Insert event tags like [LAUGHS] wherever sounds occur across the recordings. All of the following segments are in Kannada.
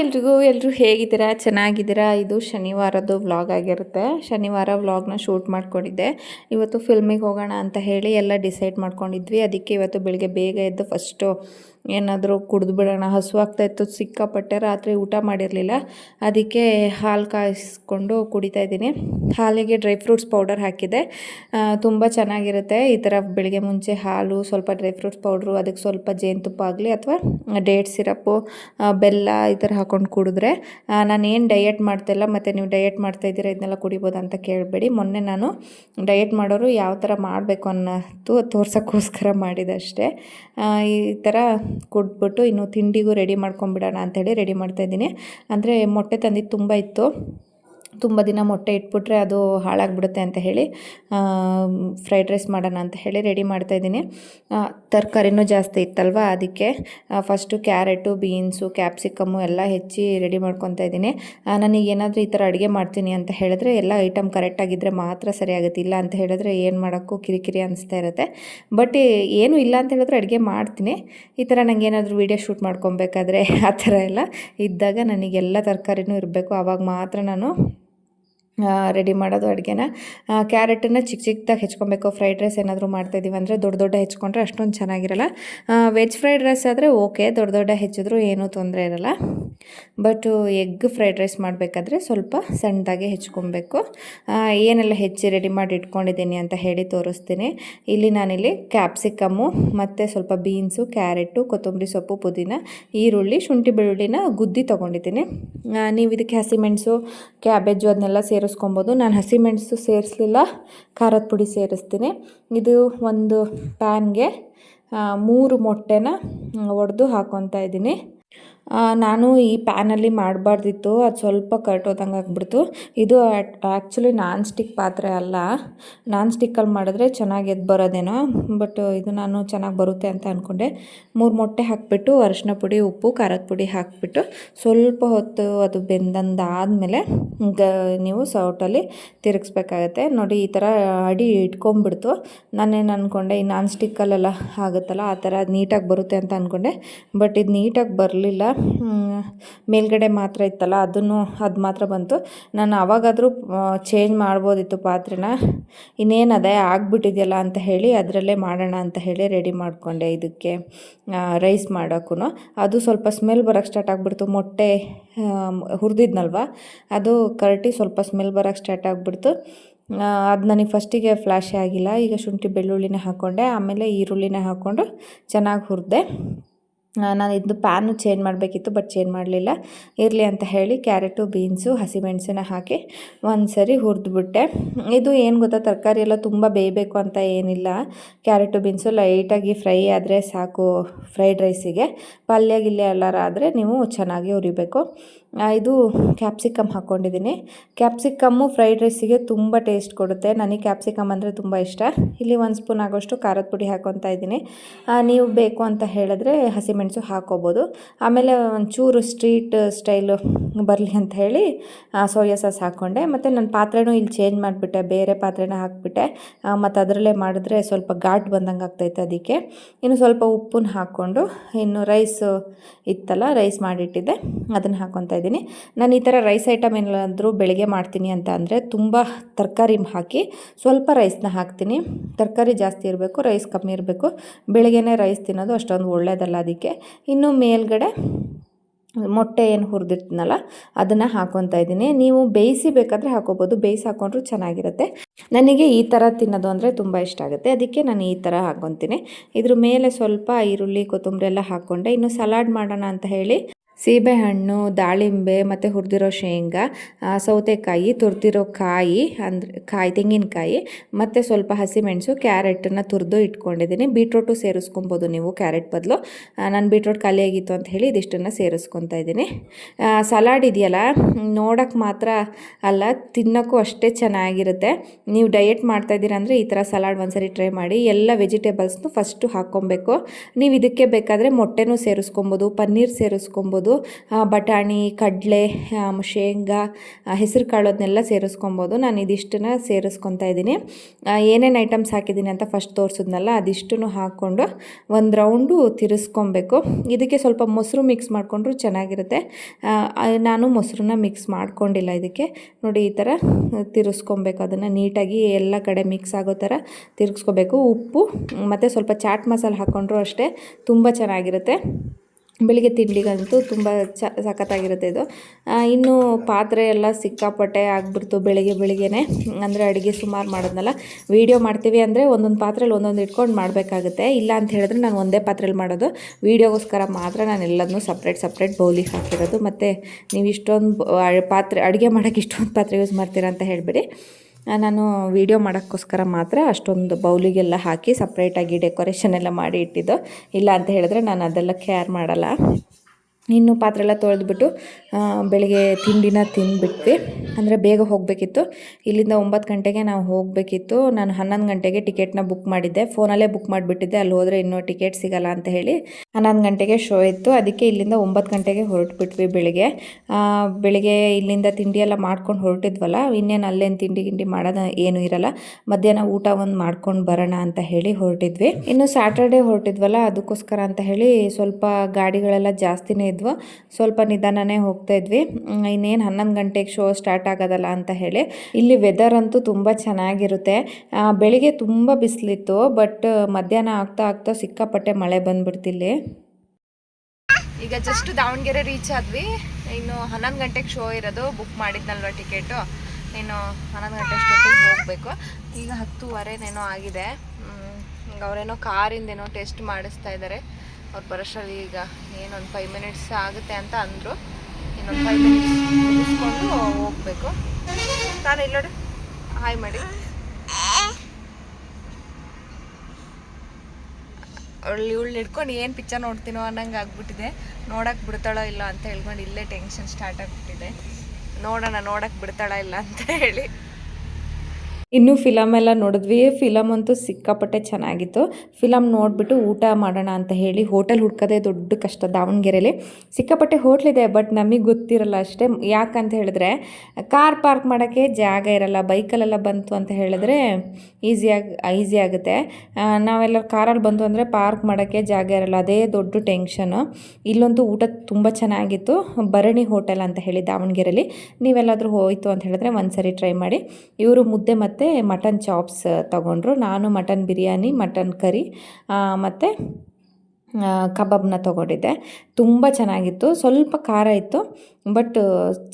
ಎಲ್ರಿಗೂ ಎಲ್ಲರೂ ಹೇಗಿದ್ದೀರಾ? ಚೆನ್ನಾಗಿದ್ದೀರಾ? ಇದು ಶನಿವಾರದ್ದು ವ್ಲಾಗ್ ಆಗಿರುತ್ತೆ. ಶನಿವಾರ ವ್ಲಾಗ್ನ ಶೂಟ್ ಮಾಡ್ಕೊಂಡಿದ್ದೆ. ಇವತ್ತು ಫಿಲ್ಮಿಗೆ ಹೋಗೋಣ ಅಂತ ಹೇಳಿ ಎಲ್ಲ ಡಿಸೈಡ್ ಮಾಡ್ಕೊಂಡಿದ್ವಿ. ಅದಕ್ಕೆ ಇವತ್ತು ಬೆಳಗ್ಗೆ ಬೇಗ ಎದ್ದು ಫಸ್ಟು ಏನಾದರೂ ಕುಡಿದು ಬಿಡೋಣ ಹಸುವಾಗ್ತಾಯಿತ್ತು ಸಿಕ್ಕಾಪಟ್ಟೆ ರಾತ್ರಿ ಊಟ ಮಾಡಿರಲಿಲ್ಲ. ಅದಕ್ಕೆ ಹಾಲು ಕಾಯಿಸ್ಕೊಂಡು ಕುಡಿತಾ ಇದ್ದೀನಿ. ಹಾಲಿಗೆ ಡ್ರೈ ಫ್ರೂಟ್ಸ್ ಪೌಡರ್ ಹಾಕಿದೆ ತುಂಬ ಚೆನ್ನಾಗಿರುತ್ತೆ. ಈ ಥರ ಬೆಳಗ್ಗೆ ಮುಂಚೆ ಹಾಲು, ಸ್ವಲ್ಪ ಡ್ರೈ ಫ್ರೂಟ್ಸ್ ಪೌಡ್ರು, ಅದಕ್ಕೆ ಸ್ವಲ್ಪ ಜೇನುತುಪ್ಪ ಆಗಲಿ ಅಥವಾ ಡೇಟ್ ಸಿರಪ್ಪು ಬೆಲ್ಲ ಈ ಥರ ಹಾಕ್ಕೊಂಡು ಕುಡಿದ್ರೆ ನಾನು ಏನು ಡಯಟ್ ಮಾಡ್ತಾಯಿಲ್ಲ ಮತ್ತು ನೀವು ಡಯಟ್ ಮಾಡ್ತಾಯಿದ್ದೀರಾ ಇದನ್ನೆಲ್ಲ ಕುಡಿಬೋದು ಅಂತ ಕೇಳಬೇಡಿ. ಮೊನ್ನೆ ನಾನು ಡಯಟ್ ಮಾಡೋರು ಯಾವ ಥರ ಮಾಡಬೇಕು ಅನ್ನೋದು ತೋರ್ಸೋಕ್ಕೋಸ್ಕರ ಮಾಡಿದೆ ಅಷ್ಟೇ. ಈ ಥರ ಕುಡ್ಬಿಟ್ಟು ಇನ್ನು ತಿಂಡಿಗೂ ರೆಡಿ ಮಾಡ್ಕೊಂಬಿಡೋಣ ಅಂಥೇಳಿ ರೆಡಿ ಮಾಡ್ತಾಯಿದ್ದೀನಿ ಅಂದರೆ ಮೊಟ್ಟೆ ತಂದಿದ್ದು ತುಂಬ ಇತ್ತು. ತುಂಬ ದಿನ ಮೊಟ್ಟೆ ಇಟ್ಬಿಟ್ರೆ ಅದು ಹಾಳಾಗಿಬಿಡುತ್ತೆ ಅಂತ ಹೇಳಿ ಫ್ರೈಡ್ ರೈಸ್ ಮಾಡೋಣ ಅಂತ ಹೇಳಿ ರೆಡಿ ಮಾಡ್ತಾಯಿದ್ದೀನಿ ತರಕಾರಿನೂ ಜಾಸ್ತಿ ಇತ್ತಲ್ವ ಅದಕ್ಕೆ ಫಸ್ಟು ಕ್ಯಾರೆಟು, ಬೀನ್ಸು, ಕ್ಯಾಪ್ಸಿಕಮ್ಮು ಎಲ್ಲ ಹೆಚ್ಚಿ ರೆಡಿ ಮಾಡ್ಕೊತಾ ಇದ್ದೀನಿ. ನನಗೆ ಏನಾದರೂ ಈ ಥರ ಅಡುಗೆ ಮಾಡ್ತೀನಿ ಅಂತ ಹೇಳಿದ್ರೆ ಎಲ್ಲ ಐಟಮ್ ಕರೆಕ್ಟಾಗಿದ್ದರೆ ಮಾತ್ರ ಸರಿಯಾಗುತ್ತೆ. ಇಲ್ಲ ಅಂತ ಹೇಳಿದ್ರೆ ಏನು ಮಾಡೋಕ್ಕೂ ಕಿರಿಕಿರಿ ಅನಿಸ್ತಾ ಇರುತ್ತೆ. ಬಟ್ ಏನು ಇಲ್ಲ ಅಂತ ಹೇಳಿದ್ರೆ ಅಡುಗೆ ಮಾಡ್ತೀನಿ. ಈ ಥರ ನನಗೆ ಏನಾದರೂ ವೀಡಿಯೋ ಶೂಟ್ ಮಾಡ್ಕೊಬೇಕಾದ್ರೆ ಆ ಥರ ಎಲ್ಲ ಇದ್ದಾಗ ನನಗೆಲ್ಲ ತರಕಾರಿನೂ ಇರಬೇಕು. ಆವಾಗ ಮಾತ್ರ ನಾನು ರೆಡಿ ಮಾಡೋದು ಅಡುಗೆನ. ಕ್ಯಾರೆಟನ್ನು ಚಿಕ್ಕ ಚಿಕ್ಕದಾಗಿ ಹೆಚ್ಕೊಬೇಕು. ಫ್ರೈಡ್ ರೈಸ್ ಏನಾದರೂ ಮಾಡ್ತಾಯಿದ್ದೀವಿ ಅಂದರೆ ದೊಡ್ಡ ದೊಡ್ಡ ಹೆಚ್ಕೊಂಡ್ರೆ ಅಷ್ಟೊಂದು ಚೆನ್ನಾಗಿರಲ್ಲ. ವೆಜ್ ಫ್ರೈಡ್ ರೈಸ್ ಆದರೆ ಓಕೆ ದೊಡ್ಡ ದೊಡ್ಡ ಹೆಚ್ಚಿದ್ರೂ ಏನೂ ತೊಂದರೆ ಇರಲ್ಲ. ಬಟ್ ಎಗ್ ಫ್ರೈಡ್ ರೈಸ್ ಮಾಡಬೇಕಾದ್ರೆ ಸ್ವಲ್ಪ ಸಣ್ಣದಾಗೆ ಹೆಚ್ಕೊಬೇಕು. ಏನೆಲ್ಲ ಹೆಚ್ಚಿ ರೆಡಿ ಮಾಡಿ ಇಟ್ಕೊಂಡಿದ್ದೀನಿ ಅಂತ ಹೇಳಿ ತೋರಿಸ್ತೀನಿ. ಇಲ್ಲಿ ನಾನಿಲ್ಲಿ ಕ್ಯಾಪ್ಸಿಕಮ್ಮು ಮತ್ತು ಸ್ವಲ್ಪ ಬೀನ್ಸು ಕ್ಯಾರೆಟು ಕೊತ್ತಂಬರಿ ಸೊಪ್ಪು, ಪುದೀನ, ಈರುಳ್ಳಿ, ಶುಂಠಿ ಬೆಳ್ಳುಳ್ಳಿನ ಗುದ್ದಿ ತೊಗೊಂಡಿದ್ದೀನಿ. ನೀವು ಇದಕ್ಕೆ ಹಸಿಮೆಣಸು ಕ್ಯಾಬೇಜು ಅದನ್ನೆಲ್ಲ ಸೇರಿಸ್ಕೊಬೋದು ನಾನು ಹಸಿಮೆಣಸು ಸೇರಿಸಲಿಲ್ಲ. ಖಾರದ ಪುಡಿ ಸೇರಿಸ್ತೀನಿ. ಇದು ಒಂದು ಪ್ಯಾನ್ಗೆ ಮೂರು ಮೊಟ್ಟೆನ ಒಡೆದು ಹಾಕ್ಕೊತಾ ಇದ್ದೀನಿ. ನಾನು ಈ ಪ್ಯಾನಲ್ಲಿ ಮಾಡಬಾರ್ದಿತ್ತು, ಅದು ಸ್ವಲ್ಪ ಕರ್ಟೋದಂಗೆ ಆಗ್ಬಿಡ್ತು. ಇದು ಆ್ಯಕ್ಚುಲಿ ನಾನ್ ಸ್ಟಿಕ್ ಪಾತ್ರೆ ಅಲ್ಲ. ನಾನ್ ಸ್ಟಿಕ್ಕಲ್ಲಿ ಮಾಡಿದ್ರೆ ಚೆನ್ನಾಗಿ ಎದ್ದು ಬರೋದೇನೋ, ಬಟ್ ಇದು ನಾನು ಚೆನ್ನಾಗಿ ಬರುತ್ತೆ ಅಂತ ಅಂದ್ಕೊಂಡೆ ಮೂರು ಮೊಟ್ಟೆ ಹಾಕಿಬಿಟ್ಟು ಅರಶಿನ ಪುಡಿ, ಉಪ್ಪು, ಖಾರದ ಪುಡಿ ಹಾಕಿಬಿಟ್ಟು, ಸ್ವಲ್ಪ ಹೊತ್ತು ಅದು ಬೆಂದಂದಾದಮೇಲೆ ಗ, ನೀವು ಸೌಟಲ್ಲಿ ತಿರುಗಿಸ್ಬೇಕಾಗತ್ತೆ. ನೋಡಿ, ಈ ಥರ ಅಡಿ ಇಟ್ಕೊಂಬಿಡ್ತು. ನಾನೇನು ಅಂದ್ಕೊಂಡೆ ಈ ನಾನ್ ಸ್ಟಿಕ್ಕಲ್ಲೆಲ್ಲ ಆಗುತ್ತಲ್ಲ, ಆ ಥರ ನೀಟಾಗಿ ಬರುತ್ತೆ ಅಂತ ಅಂದ್ಕೊಂಡೆ ಬಟ್ ಇದು ನೀಟಾಗಿ ಬರಲಿಲ್ಲ. ಮೇಲ್ಗಡೆ ಮಾತ್ರ ಇತ್ತಲ್ಲ, ಅದನ್ನು, ಅದು ಮಾತ್ರ ಬಂತು. ನಾನು ಆವಾಗಾದರೂ ಚೇಂಜ್ ಮಾಡ್ಬೋದಿತ್ತು ಪಾತ್ರೆನ. ಇನ್ನೇನು ಅದೇ ಆಗಿಬಿಟ್ಟಿದೆಯಲ್ಲ ಅಂತ ಹೇಳಿ ಅದರಲ್ಲೇ ಮಾಡೋಣ ಅಂತ ಹೇಳಿ ರೆಡಿ ಮಾಡಿಕೊಂಡೆ ಇದಕ್ಕೆ ರೈಸ್ ಮಾಡೋಕ್ಕೂ ಅದು ಸ್ವಲ್ಪ ಸ್ಮೆಲ್ ಬರೋಕ್ಕೆ ಸ್ಟಾರ್ಟ್ ಆಗಿಬಿಡ್ತು. ಮೊಟ್ಟೆ ಹುರಿದಿದ್ನಲ್ವ? ಅದು ಕರಟಿ ಸ್ವಲ್ಪ ಸ್ಮೆಲ್ ಬರೋಕ್ಕೆ ಸ್ಟಾರ್ಟ್ ಆಗಿಬಿಡ್ತು. ಅದು ನನಗೆ ಫಸ್ಟಿಗೆ ಫ್ಲ್ಯಾಶೇ ಆಗಿಲ್ಲ. ಈಗ ಶುಂಠಿ, ಬೆಳ್ಳುಳ್ಳಿನ ಹಾಕ್ಕೊಂಡೆ ಆಮೇಲೆ ಈರುಳ್ಳಿನ ಹಾಕ್ಕೊಂಡು ಚೆನ್ನಾಗಿ ಹುರಿದೆ ನಾನು ಇದು ಪ್ಯಾನು ಚೇಂಜ್ ಮಾಡಬೇಕಿತ್ತು, ಬಟ್ ಚೇಂಜ್ ಮಾಡಲಿಲ್ಲ. ಇರಲಿ ಅಂತ ಹೇಳಿ ಕ್ಯಾರೆಟು, ಬೀನ್ಸು ಹಸಿಮೆಣಸನ್ನ ಹಾಕಿ ಒಂದು ಸರಿ ಹುರಿದ್ಬಿಟ್ಟೆ. ಇದು ಏನು ಗೊತ್ತಾ, ತರಕಾರಿ ಎಲ್ಲ ತುಂಬ ಬೇಯಬೇಕು ಅಂತ ಏನಿಲ್ಲ. ಕ್ಯಾರೆಟು, ಬೀನ್ಸು ಲೈಟಾಗಿ ಫ್ರೈ ಆದರೆ ಸಾಕು, ಫ್ರೈಡ್ ರೈಸಿಗೆ. ಪಲ್ಯ, ಗಿಲ್ಯ ಎಲ್ಲರಾದರೆ ನೀವು ಚೆನ್ನಾಗಿ ಹುರಿಬೇಕು. ಇದು ಕ್ಯಾಪ್ಸಿಕಮ್ ಹಾಕ್ಕೊಂಡಿದ್ದೀನಿ. ಕ್ಯಾಪ್ಸಿಕಮ್ಮು ಫ್ರೈಡ್ ರೈಸಿಗೆ ತುಂಬ ಟೇಸ್ಟ್ ಕೊಡುತ್ತೆ. ನನಗೆ ಕ್ಯಾಪ್ಸಿಕಮ್ ಅಂದರೆ ತುಂಬ ಇಷ್ಟ. ಇಲ್ಲಿ ಒಂದು ಸ್ಪೂನ್ ಆಗೋಷ್ಟು ಖಾರದ ಪುಡಿ ಹಾಕ್ಕೊತಾ ಇದ್ದೀನಿ. ನೀವು ಬೇಕು ಅಂತ ಹೇಳಿದ್ರೆ ಹಸಿಮೆಣಸು ಹಾಕ್ಕೋಬೋದು ಆಮೇಲೆ ಒಂಚೂರು ಸ್ಟ್ರೀಟ್ ಸ್ಟೈಲು ಬರಲಿ ಅಂತ ಹೇಳಿ ಸೋಯಾ ಸಾಸ್ ಹಾಕ್ಕೊಂಡೆ ಮತ್ತು ನನ್ನ ಪಾತ್ರೆನೂ ಇಲ್ಲಿ ಚೇಂಜ್ ಮಾಡಿಬಿಟ್ಟೆ. ಬೇರೆ ಪಾತ್ರೆನ ಹಾಕಿಬಿಟ್ಟೆ. ಮತ್ತು ಅದರಲ್ಲೇ ಮಾಡಿದ್ರೆ ಸ್ವಲ್ಪ ಘಾಟ್ ಬಂದಂಗೆ ಆಗ್ತೈತೆ ಅದಕ್ಕೆ. ಇನ್ನು ಸ್ವಲ್ಪ ಉಪ್ಪನ್ನು ಹಾಕ್ಕೊಂಡು ಇನ್ನು ರೈಸ್ ಇತ್ತಲ್ಲ ರೈಸ್ ಮಾಡಿಟ್ಟಿದ್ದೆ. ಅದನ್ನು ಹಾಕ್ಕೊತಾ ಇದ್ದೀನಿ. ನಾನು ಈ ಥರ ರೈಸ್ ಐಟಮ್ ಏನಾದರೂ ಬೆಳಗ್ಗೆ ಮಾಡ್ತೀನಿ ಅಂತ ಅಂದರೆ ತುಂಬ ತರಕಾರಿ ಹಾಕಿ ಸ್ವಲ್ಪ ರೈಸ್ನ ಹಾಕ್ತೀನಿ. ತರಕಾರಿ ಜಾಸ್ತಿ ಇರಬೇಕು ರೈಸ್ ಕಮ್ಮಿ ಇರಬೇಕು. ಬೆಳಗ್ಗೆನೇ ರೈಸ್ ತಿನ್ನೋದು ಅಷ್ಟೊಂದು ಒಳ್ಳೆಯದಲ್ಲ ಅದಕ್ಕೆ. ಇನ್ನು ಮೇಲ್ಗಡೆ ಮೊಟ್ಟೆ ಏನು ಹುರಿದಿರ್ತೀನಲ್ಲ ಅದನ್ನು ಹಾಕೊತಾ ಇದ್ದೀನಿ. ನೀವು ಬೇಯಿಸಿ ಬೇಕಾದರೆ ಹಾಕೋಬೋದು, ಬೇಯಿಸಿ ಹಾಕ್ಕೊಂಡ್ರೂ ಚೆನ್ನಾಗಿರುತ್ತೆ. ನನಗೆ ಈ ಥರ ತಿನ್ನೋದು ಅಂದರೆ ತುಂಬ ಇಷ್ಟ ಆಗುತ್ತೆ. ಅದಕ್ಕೆ ನಾನು ಈ ಥರ ಹಾಕೊತೀನಿ. ಇದ್ರ ಮೇಲೆ ಸ್ವಲ್ಪ ಈರುಳ್ಳಿ, ಕೊತ್ತಂಬರಿ ಎಲ್ಲ ಹಾಕ್ಕೊಂಡೆ ಇನ್ನು ಸಲಾಡ್ ಮಾಡೋಣ ಅಂತ ಹೇಳಿ ಸೀಬೆಹಣ್ಣು, ದಾಳಿಂಬೆ ಮತ್ತು ಹುರಿದಿರೋ ಶೇಂಗಾ ಸೌತೆಕಾಯಿ, ತುರಿದಿರೋ ಕಾಯಿ ಅಂದರೆ ಕಾಯಿ, ತೆಂಗಿನಕಾಯಿ ಮತ್ತು ಸ್ವಲ್ಪ ಹಸಿಮೆಣಸು, ಕ್ಯಾರೆಟನ್ನು ತುರಿದು ಇಟ್ಕೊಂಡಿದ್ದೀನಿ. ಬೀಟ್ರೋಟು ಸೇರಿಸ್ಕೊಬೋದು ನೀವು ಕ್ಯಾರೆಟ್ ಬದಲು. ನಾನು ಬೀಟ್ರೋಟ್ ಖಾಲಿಯಾಗಿತ್ತು ಅಂತ ಹೇಳಿ ಇದಿಷ್ಟನ್ನು ಸೇರಿಸ್ಕೊತಾ ಇದ್ದೀನಿ. ಸಲಾಡ್ ಇದೆಯಲ್ಲ ನೋಡೋಕ್ಕೆ ಮಾತ್ರ ಅಲ್ಲ, ತಿನ್ನೋಕ್ಕೂ ಅಷ್ಟೇ ಚೆನ್ನಾಗಿರುತ್ತೆ. ನೀವು ಡಯಟ್ ಮಾಡ್ತಾಯಿದ್ದೀರ ಅಂದರೆ ಈ ಥರ ಸಲಾಡ್ ಒಂದ್ಸರಿ ಟ್ರೈ ಮಾಡಿ. ಎಲ್ಲ ವೆಜಿಟೇಬಲ್ಸ್ನು ಫಸ್ಟು ಹಾಕ್ಕೊಬೇಕು. ನೀವು ಇದಕ್ಕೆ ಬೇಕಾದರೆ ಮೊಟ್ಟೆನೂ ಸೇರಿಸ್ಕೊಬೋದು, ಪನ್ನೀರ್ ಸೇರಿಸ್ಕೊಬೋದು ಸೇರಿಸ್ಕೊಬೋದು ಬಟಾಣಿ, ಕಡಲೆ ಶೇಂಗಾ ಹೆಸರು ಕಾಳದನ್ನೆಲ್ಲ ಸೇರಿಸ್ಕೊಬೋದು. ನಾನು ಇದಿಷ್ಟನ್ನ ಸೇರಿಸ್ಕೊತಾ ಇದ್ದೀನಿ. ಏನೇನು ಐಟಮ್ಸ್ ಹಾಕಿದ್ದೀನಿ ಅಂತ ಫಸ್ಟ್ ತೋರಿಸಿದ್ನಲ್ಲ, ಅದಿಷ್ಟನ್ನು ಹಾಕ್ಕೊಂಡು ಒಂದು ರೌಂಡು ತಿರ್ಸ್ಕೊಬೇಕು. ಇದಕ್ಕೆ ಸ್ವಲ್ಪ ಮೊಸರು ಮಿಕ್ಸ್ ಮಾಡಿಕೊಂಡ್ರು ಚೆನ್ನಾಗಿರುತ್ತೆ. ನಾನು ಮೊಸರನ್ನ ಮಿಕ್ಸ್ ಮಾಡ್ಕೊಂಡಿಲ್ಲ ಇದಕ್ಕೆ. ನೋಡಿ, ಈ ಥರ ತಿರ್ಸ್ಕೊಬೇಕು ಅದನ್ನು. ನೀಟಾಗಿ ಎಲ್ಲ ಕಡೆ ಮಿಕ್ಸ್ ಆಗೋ ಥರ ತಿರ್ಗಿಸ್ಕೋಬೇಕು ಉಪ್ಪು, ಮತ್ತು ಸ್ವಲ್ಪ ಚಾಟ್ ಮಸಾಲೆ ಹಾಕ್ಕೊಂಡ್ರು ಅಷ್ಟೇ, ತುಂಬ ಚೆನ್ನಾಗಿರುತ್ತೆ. ಬೆಳಿಗ್ಗೆ ತಿಂಡಿಗಂತೂ ತುಂಬ ಚ ಸಖತ್ತಾಗಿರುತ್ತೆ ಇದು. ಇನ್ನು ಪಾತ್ರೆ ಎಲ್ಲ ಸಿಕ್ಕಾಪಟ್ಟೆ ಆಗಿಬಿಡ್ತು ಬೆಳಿಗ್ಗೆ ಬೆಳಿಗ್ಗೆನೇ. ಅಂದರೆ ಅಡುಗೆ ಸುಮಾರು ಮಾಡೋದ್ನಲ್ಲ. ವೀಡಿಯೋ ಮಾಡ್ತೀವಿ ಅಂದರೆ ಒಂದೊಂದು ಪಾತ್ರೆಲಿ ಒಂದೊಂದು ಇಟ್ಕೊಂಡು ಮಾಡಬೇಕಾಗುತ್ತೆ. ಇಲ್ಲ ಅಂತ ಹೇಳಿದ್ರೆ ನಾನು ಒಂದೇ ಪಾತ್ರೆಲಿ ಮಾಡೋದು. ವೀಡಿಯೋಗೋಸ್ಕರ ಮಾತ್ರ ನಾನು ಎಲ್ಲದನ್ನೂ ಸಪ್ರೇಟ್ ಸಪ್ರೇಟ್ ಬೌಲಿಗೆ ಹಾಕಿರೋದು. ಮತ್ತು ನೀವು ಇಷ್ಟೊಂದು ಪಾತ್ರೆ, ಅಡುಗೆ ಮಾಡೋಕ್ಕೆ ಇಷ್ಟೊಂದು ಪಾತ್ರೆ ಯೂಸ್ ಮಾಡ್ತೀರಾ ಅಂತ ಹೇಳಿಬಿಡಿ. ನಾನು ವಿಡಿಯೋ ಮಾಡೋಕ್ಕೋಸ್ಕರ ಮಾತ್ರ ಅಷ್ಟೊಂದು ಬೌಲಿಗೆಲ್ಲ ಹಾಕಿ ಸಪ್ರೇಟಾಗಿ ಡೆಕೋರೇಷನ್ ಎಲ್ಲ ಮಾಡಿ ಇಟ್ಟಿದ್ದು. ಇಲ್ಲ ಅಂತ ಹೇಳಿದ್ರೆ ನಾನು ಅದೆಲ್ಲ ಕೇರ್ ಮಾಡಲ್ಲ. ಇನ್ನು ಪಾತ್ರೆ ಎಲ್ಲ ತೊಳೆದ್ಬಿಟ್ಟು ಬೆಳಗ್ಗೆ ತಿಂಡಿನ ತಿಂದ್ಬಿಟ್ವಿ. ಅಂದರೆ ಬೇಗ ಹೋಗಬೇಕಿತ್ತು. ಇಲ್ಲಿಂದ ಒಂಬತ್ತು ಗಂಟೆಗೆ ನಾವು ಹೋಗಬೇಕಿತ್ತು. ನಾನು ಹನ್ನೊಂದು ಗಂಟೆಗೆ ಟಿಕೆಟ್ನ ಬುಕ್ ಮಾಡಿದ್ದೆ. ಫೋನಲ್ಲೇ ಬುಕ್ ಮಾಡಿಬಿಟ್ಟಿದ್ದೆ. ಅಲ್ಲಿ ಹೋದರೆ ಇನ್ನೂ ಟಿಕೆಟ್ ಸಿಗಲ್ಲ ಅಂತ ಹೇಳಿ ಹನ್ನೊಂದು ಗಂಟೆಗೆ ಶೋ ಇತ್ತು. ಅದಕ್ಕೆ ಇಲ್ಲಿಂದ ಒಂಬತ್ತು ಗಂಟೆಗೆ ಹೊರಟುಬಿಟ್ವಿ ಬೆಳಗ್ಗೆ. ಬೆಳಗ್ಗೆ ಬೆಳಿಗ್ಗೆ ಇಲ್ಲಿಂದ ತಿಂಡಿ ಎಲ್ಲ ಮಾಡ್ಕೊಂಡು ಹೊರಟಿದ್ವಲ್ಲ, ಇನ್ನೇನು ಅಲ್ಲೇನು ತಿಂಡಿ ಗಿಂಡಿ ಮಾಡೋದು ಏನೂ ಇರಲ್ಲ. ಮಧ್ಯಾಹ್ನ ಊಟ ಒಂದು ಮಾಡ್ಕೊಂಡು ಬರೋಣ ಅಂತ ಹೇಳಿ ಹೊರಟಿದ್ವಿ. ಇನ್ನು ಸ್ಯಾಟರ್ಡೇ ಹೊರಟಿದ್ವಲ್ಲ, ಅದಕ್ಕೋಸ್ಕರ ಅಂತ ಹೇಳಿ ಸ್ವಲ್ಪ ಗಾಡಿಗಳೆಲ್ಲ ಜಾಸ್ತಿನೇ ಇದ್ವು. ಸ್ವಲ್ಪ ನಿಧಾನನೇ ಹೋಗ್ತಾ ಇದ್ವಿ. ಇನ್ನೇನು ಹನ್ನೊಂದು ಗಂಟೆಗೆ ಶೋ ಸ್ಟಾರ್ಟ್ ಆಗೋದಲ್ಲ ಅಂತ ಹೇಳಿ. ಇಲ್ಲಿ ವೆದರ್ ಅಂತೂ ತುಂಬ ಚೆನ್ನಾಗಿರುತ್ತೆ. ಬೆಳಿಗ್ಗೆ ತುಂಬ ಬಿಸಿಲಿತ್ತು ಬಟ್ ಮಧ್ಯಾಹ್ನ ಆಗ್ತಾ ಆಗ್ತಾ ಸಿಕ್ಕಾಪಟ್ಟೆ ಮಳೆ ಬಂದ್ಬಿಡ್ತಿಲ್ಲಿ ಈಗ ಜಸ್ಟ್ ದಾವಣಗೆರೆ ರೀಚ್ ಆದ್ವಿ. ಇನ್ನು ಹನ್ನೊಂದು ಗಂಟೆಗೆ ಶೋ ಇರೋದು. ಬುಕ್ ಮಾಡಿದ್ನಲ್ವ ಟಿಕೆಟು. ಇನ್ನು ಹನ್ನೊಂದು ಗಂಟೆ ಅಷ್ಟೊತ್ತಿಗೆ ಹೋಗಬೇಕು. ಈಗ ಹತ್ತುವರೆನೇನೋ ಆಗಿದೆ. ಈಗ ಅವರೇನೋ ಕಾರಿಂದೇನೋ ಟೆಸ್ಟ್ ಮಾಡಿಸ್ತಾ ಇದ್ದಾರೆ ಅವ್ರು ಬರೋಷ್ಟರಲ್ಲಿ ಈಗ ಏನೊಂದು ಫೈವ್ ಮಿನಿಟ್ಸ್ ಆಗುತ್ತೆ ಅಂತ ಅಂದರು. ಇನ್ನೊಂದು ಫೈವ್ ಮಿನಿಟ್ಸ್ ಮುಗಿಸ್ಕೊಂಡು ಹೋಗಬೇಕು. ನಾನು ಇಲ್ಲೋಡಿ ಹಾಯ್ ಮಾಡಿ ಅವಳು ಇವಳು ಹಿಡ್ಕೊಂಡು ಏನು ಪಿಕ್ಚರ್ ನೋಡ್ತೀನೋ ಅನ್ನಂಗೆ ಆಗ್ಬಿಟ್ಟಿದೆ. ನೋಡಕ್ಕೆ ಬಿಡ್ತಾಳೋ ಇಲ್ಲ ಅಂತ ಹೇಳ್ಕೊಂಡು ಇಲ್ಲೇ ಟೆನ್ಷನ್ ಸ್ಟಾರ್ಟ್ ಆಗಿಬಿಟ್ಟಿದೆ. ನೋಡೋಣ ನೋಡಕ್ಕೆ ಬಿಡ್ತಾಳ ಇಲ್ಲ ಅಂತ ಹೇಳಿ. ಇನ್ನು ಫಿಲಮ್ ಎಲ್ಲ ನೋಡಿದ್ವಿ. ಫಿಲಮ್ ಅಂತೂ ಸಿಕ್ಕಾಪಟ್ಟೆ ಚೆನ್ನಾಗಿತ್ತು. ಫಿಲಮ್ ನೋಡಿಬಿಟ್ಟು ಊಟ ಮಾಡೋಣ ಅಂತ ಹೇಳಿ ಹೋಟೆಲ್ ಹುಡ್ಕೋದೇ ದೊಡ್ಡ ಕಷ್ಟ ದಾವಣಗೆರೆಯಲ್ಲಿ ಸಿಕ್ಕಾಪಟ್ಟೆ ಹೋಟ್ಲಿದೆ ಬಟ್ ನಮಗೆ ಗೊತ್ತಿರಲ್ಲ ಅಷ್ಟೇ. ಯಾಕಂತ ಹೇಳಿದ್ರೆ, ಕಾರ್ ಪಾರ್ಕ್ ಮಾಡೋಕ್ಕೆ ಜಾಗ ಇರಲ್ಲ, ಬೈಕಲ್ಲೆಲ್ಲ ಬಂತು ಅಂತ ಹೇಳಿದ್ರೆ ಈಸಿಯಾಗಿ ಈಸಿ ಆಗುತ್ತೆ. ನಾವೆಲ್ಲ ಕಾರಲ್ಲಿ ಬಂತು ಅಂದರೆ ಪಾರ್ಕ್ ಮಾಡೋಕ್ಕೆ ಜಾಗ ಇರಲ್ಲ, ಅದೇ ದೊಡ್ಡ ಟೆನ್ಷನು. ಇಲ್ಲಂತೂ ಊಟ ತುಂಬ ಚೆನ್ನಾಗಿತ್ತು, ಭರಣಿ ಹೋಟೆಲ್ ಅಂತ ಹೇಳಿ ದಾವಣಗೆರೆಯಲ್ಲಿ ನೀವೆಲ್ಲಾದರೂ ಹೋಯಿತು ಅಂತ ಹೇಳಿದ್ರೆ ಒಂದು ಸರಿ ಟ್ರೈ ಮಾಡಿ. ಇವರು ಮುದ್ದೆ ಮತ್ತು ಮಟನ್ ಚಾಪ್ಸ್ ತಗೊಂಡ್ರು. ನಾನು ಮಟನ್ ಬಿರಿಯಾನಿ, ಮಟನ್ ಕರಿ ಮತ್ತು ಕಬಾಬ್ನ ತೊಗೊಂಡಿದ್ದೆ. ತುಂಬ ಚೆನ್ನಾಗಿತ್ತು. ಸ್ವಲ್ಪ ಖಾರ ಇತ್ತು, ಬಟ್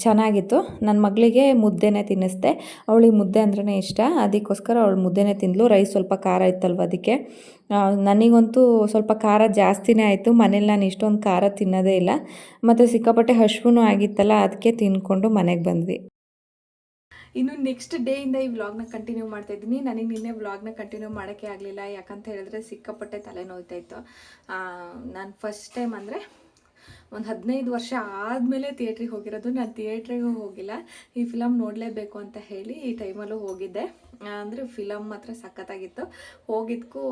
ಚೆನ್ನಾಗಿತ್ತು. ನನ್ನ ಮಗಳಿಗೆ ಮುದ್ದೆನೇ ತಿನ್ನಿಸ್ದೆ. ಅವಳಿಗೆ ಮುದ್ದೆ ಅಂದ್ರೇ ಇಷ್ಟ. ಅದಕ್ಕೋಸ್ಕರ ಅವಳು ಮುದ್ದೆನೇ ತಿಂದಳು ರೈಸ್ ಸ್ವಲ್ಪ ಖಾರ ಇತ್ತಲ್ವ ಅದಕ್ಕೆ. ನನಗಂತೂ ಸ್ವಲ್ಪ ಖಾರ ಜಾಸ್ತಿನೇ ಆಯಿತು. ಮನೇಲಿ ನಾನು ಇಷ್ಟೊಂದು ಖಾರ ತಿನ್ನೋದೇ ಇಲ್ಲ. ಮತ್ತು ಸಿಕ್ಕಾಪಟ್ಟೆ ಹಶ್ವೂ ಆಗಿತ್ತಲ್ಲ ಅದಕ್ಕೆ ತಿನ್ಕೊಂಡು ಮನೆಗೆ ಬಂದ್ವಿ. ಇನ್ನು ನೆಕ್ಸ್ಟ್ ಡೇ ಇಂದ ಈ ವ್ಲಾಗ್ನ ಕಂಟಿನ್ಯೂ ಮಾಡ್ತಾ ಇದ್ದೀನಿ. ನನಗೆ ನಿನ್ನೆ ವ್ಲಾಗ್ನ ಕಂಟಿನ್ಯೂ ಮಾಡೋಕ್ಕೆ ಆಗಲಿಲ್ಲ. ಯಾಕಂತ ಹೇಳಿದ್ರೆ ಸಿಕ್ಕಾಪಟ್ಟೆ ತಲೆನೋಯ್ತಾ ಇತ್ತು. ನಾನು ಫಸ್ಟ್ ಟೈಮ್ ಅಂದರೆ ಒಂದು ಹದಿನೈದು ವರ್ಷ ಆದಮೇಲೆ ಥಿಯೇಟ್ರಿಗೆ ಹೋಗಿರೋದು. ನಾನು ಥಿಯೇಟ್ರಿಗೂ ಹೋಗಿಲ್ಲ. ಈ ಫಿಲಮ್ ನೋಡಲೇಬೇಕು ಅಂತ ಹೇಳಿ ಈ ಟೈಮಲ್ಲೂ ಹೋಗಿದ್ದೆ. ಅಂದರೆ ಫಿಲಮ್ ಮಾತ್ರ ಸಖತ್ತಾಗಿತ್ತು. ಹೋಗಿದ್ದಕ್ಕೂ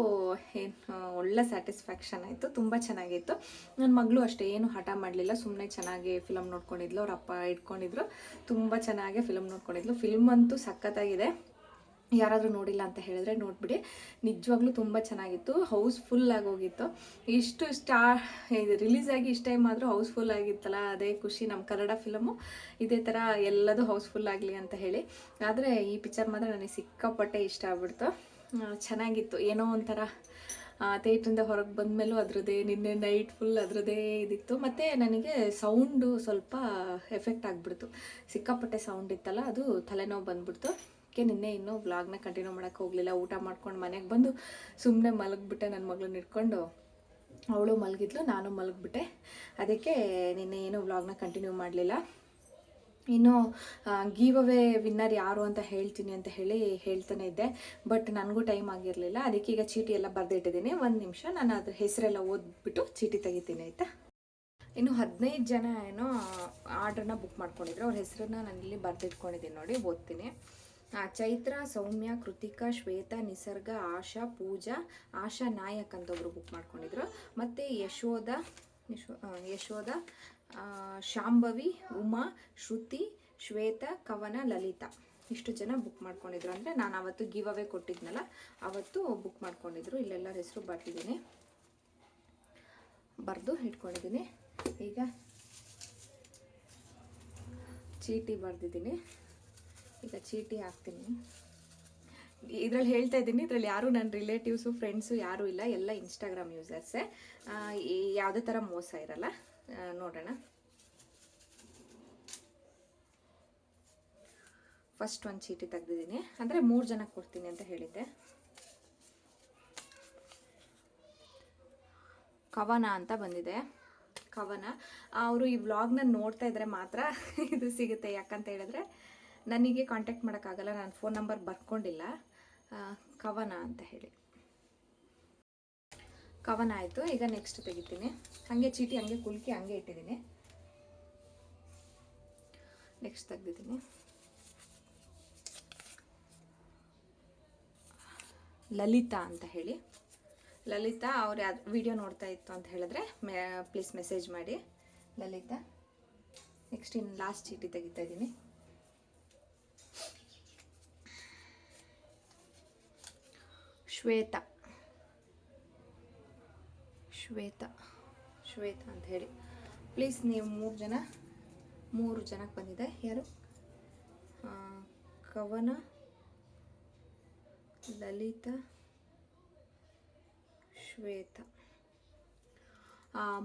ಏನು ಒಳ್ಳೆ ಸ್ಯಾಟಿಸ್ಫ್ಯಾಕ್ಷನ್ ಆಯಿತು. ತುಂಬ ಚೆನ್ನಾಗಿತ್ತು. ನನ್ನ ಮಗಳು ಅಷ್ಟೇ ಏನು ಹಠ ಮಾಡಲಿಲ್ಲ. ಸುಮ್ಮನೆ ಚೆನ್ನಾಗಿ ಫಿಲಮ್ ನೋಡ್ಕೊಂಡಿದ್ಲು. ಅವ್ರ ಅಪ್ಪ ಇಟ್ಕೊಂಡಿದ್ರು. ತುಂಬ ಚೆನ್ನಾಗಿ ಫಿಲಮ್ ನೋಡ್ಕೊಂಡಿದ್ಲು. ಫಿಲ್ಮ್ ಅಂತೂ ಸಖತ್ತಾಗಿದೆ. ಯಾರಾದರೂ ನೋಡಿಲ್ಲ ಅಂತ ಹೇಳಿದ್ರೆ ನೋಡಿಬಿಡಿ. ನಿಜವಾಗ್ಲೂ ತುಂಬ ಚೆನ್ನಾಗಿತ್ತು. ಹೌಸ್ಫುಲ್ ಹೋಗಿತ್ತು. ಇಷ್ಟು ಸ್ಟಾ, ಇದು ರಿಲೀಸ್ ಆಗಿ ಇಷ್ಟು ಟೈಮ್ ಆದರೂ ಹೌಸ್ಫುಲ್ ಆಗಿತ್ತಲ್ಲ, ಅದೇ ಖುಷಿ. ನಮ್ಮ ಕನ್ನಡ ಫಿಲಮು ಇದೇ ಥರ ಎಲ್ಲದೂ ಹೌಸ್ಫುಲ್ ಆಗಲಿ ಅಂತ ಹೇಳಿ. ಆದರೆ ಈ ಪಿಕ್ಚರ್ ಮಾತ್ರ ನನಗೆ ಸಿಕ್ಕಾಪಟ್ಟೆ ಇಷ್ಟ ಆಗ್ಬಿಡ್ತು. ಚೆನ್ನಾಗಿತ್ತು. ಏನೋ ಒಂಥರ ಥೇಟ್ರಿಂದ ಹೊರಗೆ ಬಂದಮೇಲೂ ಅದರದೇ ನಿನ್ನೆ ನೈಟ್ ಫುಲ್ ಅದರದೇ ಇದಿತ್ತು. ಮತ್ತು ನನಗೆ ಸೌಂಡು ಸ್ವಲ್ಪ ಎಫೆಕ್ಟ್ ಆಗಿಬಿಡ್ತು. ಸಿಕ್ಕಾಪಟ್ಟೆ ಸೌಂಡ್ ಇತ್ತಲ್ಲ, ಅದು ತಲೆನೋವು ಬಂದ್ಬಿಡ್ತು. ಅದಕ್ಕೆ ನಿನ್ನೆ ಇನ್ನೂ ವ್ಲಾಗ್ನ ಕಂಟಿನ್ಯೂ ಮಾಡೋಕ್ಕೆ ಹೋಗಲಿಲ್ಲ. ಊಟ ಮಾಡ್ಕೊಂಡು ಮನೆಗೆ ಬಂದು ಸುಮ್ಮನೆ ಮಲಗಿಬಿಟ್ಟೆ ನನ್ನ ಮಗಳನ್ನ ಇಟ್ಕೊಂಡು ಅವಳು ಮಲಗಿದ್ಲು, ನಾನು ಮಲಗಿಬಿಟ್ಟೆ. ಅದಕ್ಕೆ ನಿನ್ನೆ ಏನು ವ್ಲಾಗ್ನ ಕಂಟಿನ್ಯೂ ಮಾಡಲಿಲ್ಲ. ಇನ್ನು ಗೀವ್ ಅವೇ ವಿನ್ನರ್ ಯಾರು ಅಂತ ಹೇಳ್ತೀನಿ ಅಂತ ಹೇಳಿ ಹೇಳ್ತಾನೆ ಇದ್ದೆ. ಬಟ್ ನನಗೂ ಟೈಮ್ ಆಗಿರಲಿಲ್ಲ. ಅದಕ್ಕೆ ಈಗ ಚೀಟಿ ಎಲ್ಲ ಬರೆದಿಟ್ಟಿದ್ದೀನಿ. ಒಂದು ನಿಮಿಷ, ನಾನು ಅದ್ರ ಹೆಸರೆಲ್ಲ ಓದ್ಬಿಟ್ಟು ಚೀಟಿ ತೆಗಿತೀನಿ, ಆಯಿತಾ? ಇನ್ನು ಹದಿನೈದು ಜನ ಏನೋ ಆರ್ಡ್ರನ್ನ ಬುಕ್ ಮಾಡ್ಕೊಂಡಿದ್ರು. ಅವ್ರ ಹೆಸರನ್ನ ನಾನು ಇಲ್ಲಿ ಬರೆದಿಟ್ಕೊಂಡಿದ್ದೀನಿ ನೋಡಿ, ಓದ್ತೀನಿ. ಚೈತ್ರ, ಸೌಮ್ಯ, ಕೃತಿಕಾ, ಶ್ವೇತಾ, ನಿಸರ್ಗ, ಆಶಾ, ಪೂಜಾ, ಆಶಾ ನಾಯಕ್ ಅಂತ ಒಬ್ರು ಬುಕ್ ಮಾಡ್ಕೊಂಡಿದ್ರು. ಮತ್ತು ಯಶೋಧ, ಯಶೋ ಯಶೋಧ ಶಾಂಭವಿ, ಉಮಾ, ಶ್ರುತಿ, ಶ್ವೇತಾ, ಕವನ, ಲಲಿತಾ. ಇಷ್ಟು ಜನ ಬುಕ್ ಮಾಡ್ಕೊಂಡಿದ್ರು. ಅಂದರೆ ನಾನು ಅವತ್ತು ಗಿವ್ ಅವೇ ಕೊಟ್ಟಿದ್ನಲ್ಲ, ಅವತ್ತು ಬುಕ್ ಮಾಡ್ಕೊಂಡಿದ್ರು. ಇಲ್ಲೆಲ್ಲರ ಹೆಸರು ಬರ್ತಿದ್ದೀನಿ ಬರೆದು ಇಟ್ಕೊಂಡಿದ್ದೀನಿ. ಈಗ ಚೀಟಿ ಬರೆದಿದ್ದೀನಿ. ಈಗ ಚೀಟಿ ಹಾಕ್ತೀನಿ. ಇದರಲ್ಲಿ ಹೇಳ್ತಾ ಇದ್ದೀನಿ, ಇದರಲ್ಲಿ ಯಾರು ನನ್ನ ರಿಲೇಟಿವ್ಸು ಫ್ರೆಂಡ್ಸು ಯಾರೂ ಇಲ್ಲ, ಎಲ್ಲ ಇನ್ಸ್ಟಾಗ್ರಾಮ್ ಯೂಸರ್ಸೇ ಯಾವುದೇ ಥರ ಮೋಸ ಇರಲ್ಲ. ನೋಡೋಣ. ಫಸ್ಟ್ ಒಂದು ಚೀಟಿ ತೆಗ್ದಿದ್ದೀನಿ. ಅಂದರೆ ಮೂರು ಜನ ಕೊಡ್ತೀನಿ ಅಂತ ಹೇಳಿದ್ದೆ. ಕವನ ಅಂತ ಬಂದಿದೆ. ಕವನ. ಅವರು ಈ ವ್ಲಾಗ್ನ ನೋಡ್ತಾ ಇದ್ರೆ ಮಾತ್ರ [LAUGHS] ಇದು ಸಿಗುತ್ತೆ. ಯಾಕಂತ ಹೇಳಿದ್ರೆ ನನಗೆ ಕಾಂಟ್ಯಾಕ್ಟ್ ಮಾಡೋಕ್ಕಾಗಲ್ಲ, ನಾನು ಫೋನ್ ನಂಬರ್ ಬರ್ಕೊಂಡಿಲ್ಲ. ಕವನ ಅಂತ ಹೇಳಿ. ಕವನ ಆಯಿತು, ಈಗ ನೆಕ್ಸ್ಟ್ ತೆಗಿತೀನಿ. ಹಾಗೆ ಚೀಟಿ ಹಂಗೆ ಕುಲ್ಕಿ ಹಂಗೆ ಇಟ್ಟಿದ್ದೀನಿ. ನೆಕ್ಸ್ಟ್ ತೆಗ್ದಿದ್ದೀನಿ. ಲಲಿತಾ ಅಂತ ಹೇಳಿ. ಲಲಿತಾ ಅವ್ರು ಯಾವ ವಿಡಿಯೋ ನೋಡ್ತಾ ಇತ್ತು ಅಂತ ಹೇಳಿದ್ರೆ ಮೆ ಪ್ಲೀಸ್ ಮೆಸೇಜ್ ಮಾಡಿ. ಲಲಿತಾ ನೆಕ್ಸ್ಟ್ ಇನ್ನು ಲಾಸ್ಟ್ ಚೀಟಿ ತೆಗಿತಾ ಇದ್ದೀನಿ. ಶ್ವೇತಾ. ಶ್ವೇತ. ಶ್ವೇತ ಅಂತ ಹೇಳಿ. ಪ್ಲೀಸ್ ನೀವು ಮೂರು ಜನ, ಮೂರು ಜನಕ್ಕೆ ಬಂದಿದೆ. ಯಾರು? ಕವನ, ಲಲಿತ, ಶ್ವೇತ.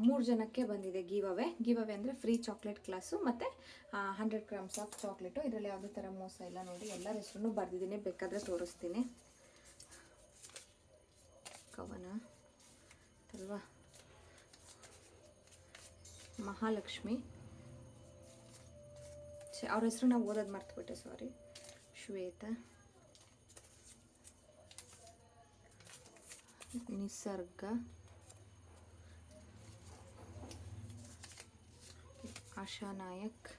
ಮೂರು ಜನಕ್ಕೆ ಬಂದಿದೆ ಗಿವ್ ಅವೇ ಗಿವ್ ಅವೇ ಅಂದರೆ ಫ್ರೀ ಚಾಕ್ಲೇಟ್ ಕ್ಲಾಸು ಮತ್ತು ಹಂಡ್ರೆಡ್ ಗ್ರಾಮ್ಸ್ ಆಫ್ ಚಾಕ್ಲೇಟು ಇದರಲ್ಲಿ ಯಾವುದೇ ಥರ ಮೋಸ ಇಲ್ಲ ನೋಡಿ. ಎಲ್ಲರ ಹೆಸರು ಬರೆದಿದ್ದೀನಿ, ಬೇಕಾದರೆ ತೋರಿಸ್ತೀನಿ. ಕವನ ಅಲ್ವಾ? ಮಹಾಲಕ್ಷ್ಮಿ. ಅವ್ರ ಹೆಸರು ನಾವು ಓದೋದು ಮರ್ತುಬಿಟ್ಟೆ ಸಾರಿ ಶ್ವೇತ. ನಿಸರ್ಗ. ಆಶಾ ನಾಯಕ್.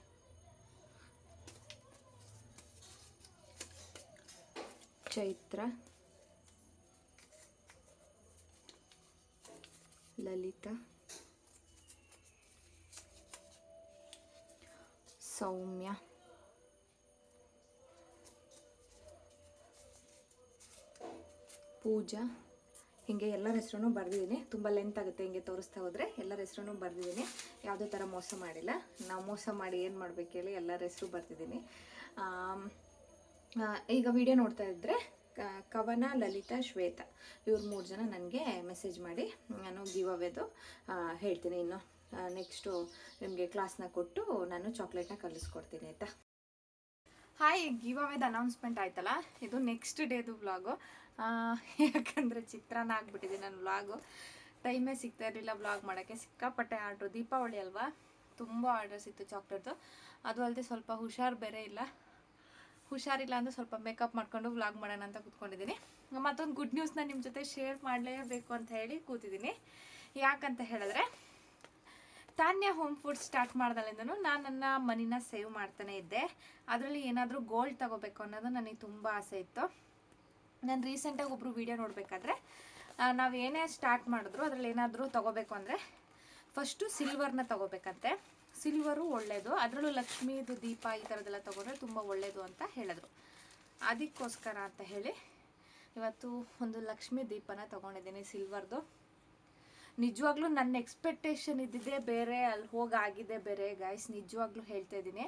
ಚೈತ್ರ. ಲಲಿತಾ ಸೌಮ್ಯ ಪೂಜಾ ಹೀಗೆ ಎಲ್ಲರ ಹೆಸರು ಬರೆದಿದ್ದೀನಿ. ತುಂಬ ಲೆಂತ್ ಆಗುತ್ತೆ ಹಿಂಗೆ ತೋರಿಸ್ತಾ ಹೋದರೆ. ಎಲ್ಲರ ಹೆಸರು ಬರೆದಿದ್ದೀನಿ. ಯಾವುದೇ ಥರ ಮೋಸ ಮಾಡಿಲ್ಲ. ನಾವು ಮೋಸ ಮಾಡಿ ಏನು ಮಾಡ್ಬೇಕು ಹೇಳಿ ಎಲ್ಲರ ಹೆಸರು ಬರ್ತಿದ್ದೀನಿ ಈಗ ವಿಡಿಯೋ ನೋಡ್ತಾ ಇದ್ದರೆ ಕವನ, ಲಲಿತಾ, ಶ್ವೇತ. ಇವ್ರು ಮೂರು ಜನ ನನಗೆ ಮೆಸೇಜ್ ಮಾಡಿ, ನಾನು ಗಿವ್ ಅವೇದು ಹೇಳ್ತೀನಿ. ಇನ್ನು ನೆಕ್ಸ್ಟು ನಿಮಗೆ ಕ್ಲಾಸ್ನ ಕೊಟ್ಟು ನಾನು ಚಾಕ್ಲೇಟ್ನ ಕಲಿಸ್ಕೊಡ್ತೀನಿ, ಆಯಿತಾ? ಹಾಯ್ ಗಿವ್ ಅವೇದು ಅನೌನ್ಸ್ಮೆಂಟ್ ಆಯ್ತಲ್ಲ? ಇದು ನೆಕ್ಸ್ಟ್ ಡೇದು ವ್ಲಾಗು ಯಾಕಂದರೆ ಚಿತ್ರಾನ್ನ ಆಗಿಬಿಟ್ಟಿದೆ ನಾನು ವ್ಲಾಗು ಟೈಮೇ ಸಿಗ್ತಾ ಇರಲಿಲ್ಲ ವ್ಲಾಗ್ ಮಾಡೋಕ್ಕೆ. ಸಿಕ್ಕಾಪಟ್ಟೆ ಆರ್ಡ್ರು ದೀಪಾವಳಿ ಅಲ್ವಾ? ತುಂಬ ಆರ್ಡರ್ಸ್ ಇತ್ತು ಚಾಕ್ಲೇಟ್ದು ಅದು ಅಲ್ಲದೆ ಸ್ವಲ್ಪ ಹುಷಾರು ಬೇರೆ ಇಲ್ಲ. ಹುಷಾರಿಲ್ಲ ಅಂದ್ರೆ ಸ್ವಲ್ಪ ಮೇಕಪ್ ಮಾಡ್ಕೊಂಡು ವ್ಲಾಗ್ ಮಾಡೋಣ ಅಂತ ಕೂತ್ಕೊಂಡಿದ್ದೀನಿ. ಮತ್ತೊಂದು ಗುಡ್ ನ್ಯೂಸ್ನ ನಿಮ್ಮ ಜೊತೆ ಶೇರ್ ಮಾಡಲೇಬೇಕು ಅಂತ ಹೇಳಿ ಕೂತಿದ್ದೀನಿ. ಯಾಕಂತ ಹೇಳಿದ್ರೆ, ತಾನ್ಯ ಹೋಮ್ ಫುಡ್ ಸ್ಟಾರ್ಟ್ ಮಾಡ್ದಲ್ಲಿಂದನು ನಾನು ನನ್ನ ಮನಿನ ಸೇವ್ ಮಾಡ್ತಾನೆ ಇದ್ದೆ. ಅದರಲ್ಲಿ ಏನಾದರೂ ಗೋಲ್ಡ್ ತಗೋಬೇಕು ಅನ್ನೋದು ನನಗೆ ತುಂಬ ಆಸೆ ಇತ್ತು. ನಾನು ರೀಸೆಂಟಾಗಿ ಒಬ್ಬರು ವೀಡಿಯೋ ನೋಡಬೇಕಾದ್ರೆ ನಾವು ಏನೇ ಸ್ಟಾರ್ಟ್ ಮಾಡಿದ್ರು ಅದರಲ್ಲಿ ಏನಾದರೂ ತಗೋಬೇಕು ಅಂದರೆ ಫಸ್ಟು ಸಿಲ್ವರ್ನ ತಗೋಬೇಕಂತೆ. ಸಿಲ್ವರು ಒಳ್ಳೆಯದು ಅದರಲ್ಲೂ ಲಕ್ಷ್ಮೀದು ದೀಪ ಈ ಥರದ್ದೆಲ್ಲ ತಗೊಂಡ್ರೆ ತುಂಬ ಒಳ್ಳೆಯದು ಅಂತ ಹೇಳಿದ್ರು. ಅದಕ್ಕೋಸ್ಕರ ಅಂತ ಹೇಳಿ ಇವತ್ತು ಒಂದು ಲಕ್ಷ್ಮೀ ದೀಪನ ತೊಗೊಂಡಿದ್ದೀನಿ ಸಿಲ್ವರ್ದು. ನಿಜವಾಗ್ಲೂ ನನ್ನ ಎಕ್ಸ್ಪೆಕ್ಟೇಷನ್ ಇದ್ದಿದ್ದೇ ಬೇರೆ, ಅಲ್ಲಿ ಹೋಗಾಗಿದೆ ಬೇರೆ. ಗಾಯ್ಸ್ ನಿಜವಾಗ್ಲೂ ಹೇಳ್ತಾ ಇದ್ದೀನಿ.